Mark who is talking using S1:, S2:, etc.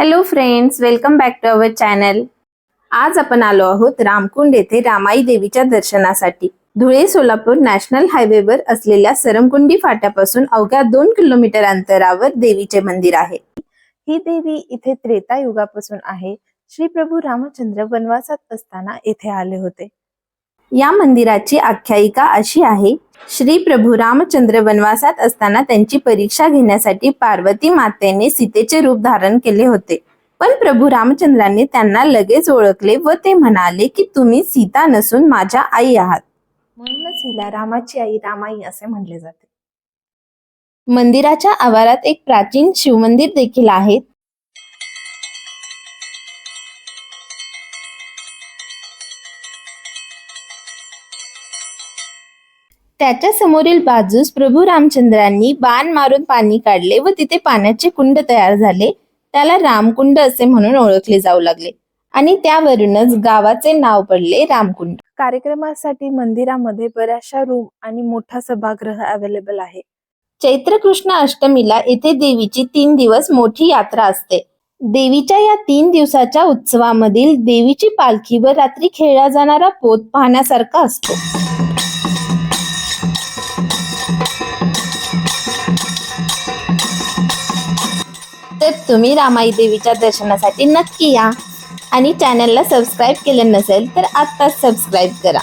S1: Hello friends welcome back to our channel आज आपण आलो आहोत रामकुंड येथे रामाई देवीच्या दर्शनासाठी. धुळे सोलापूर नॅशनल हायवेवर असलेल्या सरमकुंडी फाट्यापासून अवघ्या दोन किलोमीटर अंतरावर देवीचे मंदिर आहे. ही देवी इथे त्रेता युगापासून आहे. श्री प्रभू रामचंद्र वनवासात असताना येथे आले होते. या मंदिराची आख्यायिका अशी आहे. श्री प्रभू रामचंद्र वनवासात असताना त्यांची परीक्षा घेण्यासाठी पार्वती मातेने सीतेचे रूप धारण केले होते. पण प्रभू रामचंद्रांनी त्यांना लगेच ओळखले व ते म्हणाले की तुम्ही सीता नसून माझ्या आई आहात. म्हणूनच हिला रामाची आई रामाई असे म्हणले जाते. मंदिराच्या आवारात एक प्राचीन शिवमंदिर देखील आहे. त्याच्या समोरील बाजूस प्रभू रामचंद्रांनी बाण मारून पाणी काढले व तिथे पाण्याचे कुंड तयार झाले. त्याला रामकुंड असे म्हणून ओळखले जाऊ लागले. आणि त्यावरूनच गावाचे नाव पडले रामकुंड. कार्यक्रमासाठी मंदिरामध्ये बऱ्याचशा रूम आणि मोठा सभागृह अवेलेबल आहे. चैत्र कृष्ण अष्टमीला येथे देवीची तीन दिवस मोठी यात्रा असते. देवीच्या या तीन दिवसाच्या उत्सवामधील देवीची पालखी व रात्री खेळला जाणारा पोत पाहण्यासारखा असतो. तर तुम्ही रामाई देवीच्या दर्शनासाठी नक्की या. आणि चॅनलला सबस्क्राईब केलं नसेल तर आत्ताच सबस्क्राईब करा.